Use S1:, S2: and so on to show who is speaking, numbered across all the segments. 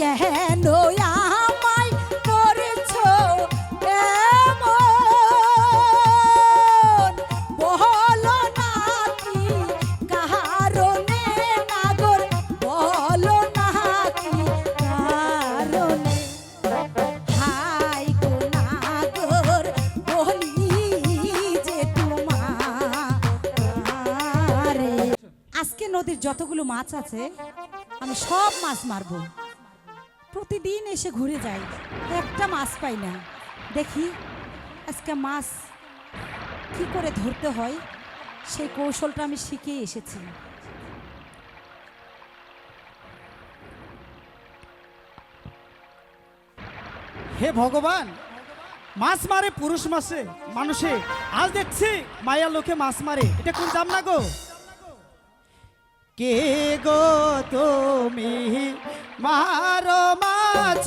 S1: কেন আমায় করেছ এমন? বলো না কি, কারণে নাগর, বলো না কি, কারণে? হাই আজকে নদীর যতগুলো মাছ আছে, আমি সব মাছ মারবো। প্রতিদিন এসে ঘুরে যাই। একটা মাছ পাই না। দেখি, আজকে মাছ কি করে ধরতে হয়? সেই কৌশলটা আমি শিখে এসেছি।
S2: হে ভগবান, মাছ মারে, পুরুষ মাসে মানুষে। আজ দেখছি মায়া লোকে মাছ মারে। এটা কোন জাম না গো? কে গো তুমি? মারো মাছ।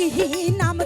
S1: কি নাম